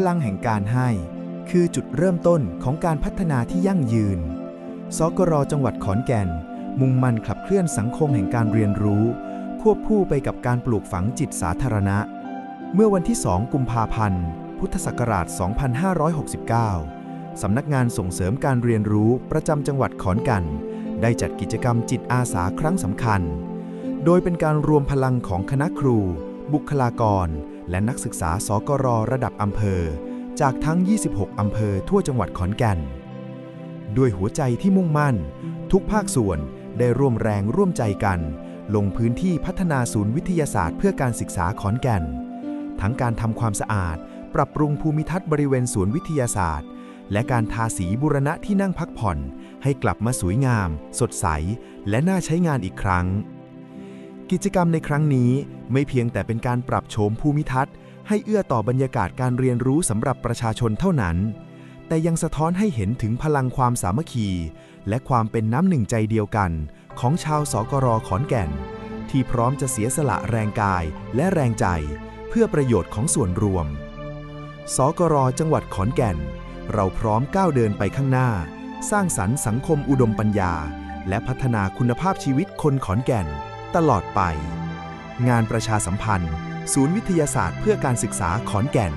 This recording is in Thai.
พลังแห่งการให้ คือจุดเริ่มต้นของการพัฒนาที่ยั่งยืน สกรจังหวัดขอนแก่น มุ่งมั่นขับเคลื่อนสังคมแห่งการเรียนรู้ ควบคู่ไปกับการปลูกฝังจิตสาธารณะ เมื่อวันที่ 2 กุมภาพันธ์ พุทธศักราช 2569 สำนักงานส่งเสริมการเรียนรู้ประจำจังหวัดขอนแก่น ได้จัดกิจกรรมจิตอาสาครั้งสำคัญ โดยเป็นการรวมพลังของคณะครู บุคลากร และนักศึกษาสกรระดับอำเภอ จากทั้ง 26 อำเภอทั่วจังหวัดขอนแก่น ด้วยหัวใจที่มุ่งมั่น ทุกภาคส่วนได้ร่วมแรงร่วมใจกัน ลงพื้นที่พัฒนาศูนย์วิทยาศาสตร์เพื่อการศึกษาขอนแก่น ทั้งการทำความสะอาด ปรับปรุงภูมิทัศน์บริเวณสวนย์วิทยาศาสตร์ และการทาสีบูรณะที่นั่งพักผ่อน ให้กลับมาสวยงาม สดใส และน่าใช้งานอีกครั้ง กิจกรรมในครั้งนี้ไม่เพียงแต่เป็นการปรับโฉมภูมิทัศน์ ให้เอื้อต่อบรรยากาศการเรียนรู้สำหรับประชาชนเท่านั้น แต่ยังสะท้อนให้เห็นถึงพลังความสามัคคี และความเป็นน้ำหนึ่งใจเดียวกัน ของชาวสกรขอนแก่น ที่พร้อมจะเสียสละแรงกายและแรงใจ เพื่อประโยชน์ของส่วนรวม สกรจังหวัดขอนแก่น เราพร้อมก้าวเดินไปข้างหน้า สร้างสรรค์สังคมอุดมปัญญา และพัฒนาคุณภาพชีวิตคนขอนแก่น ตลอดไป งานประชาสัมพันธ์ ศูนย์วิทยาศาสตร์เพื่อการศึกษาขอนแก่น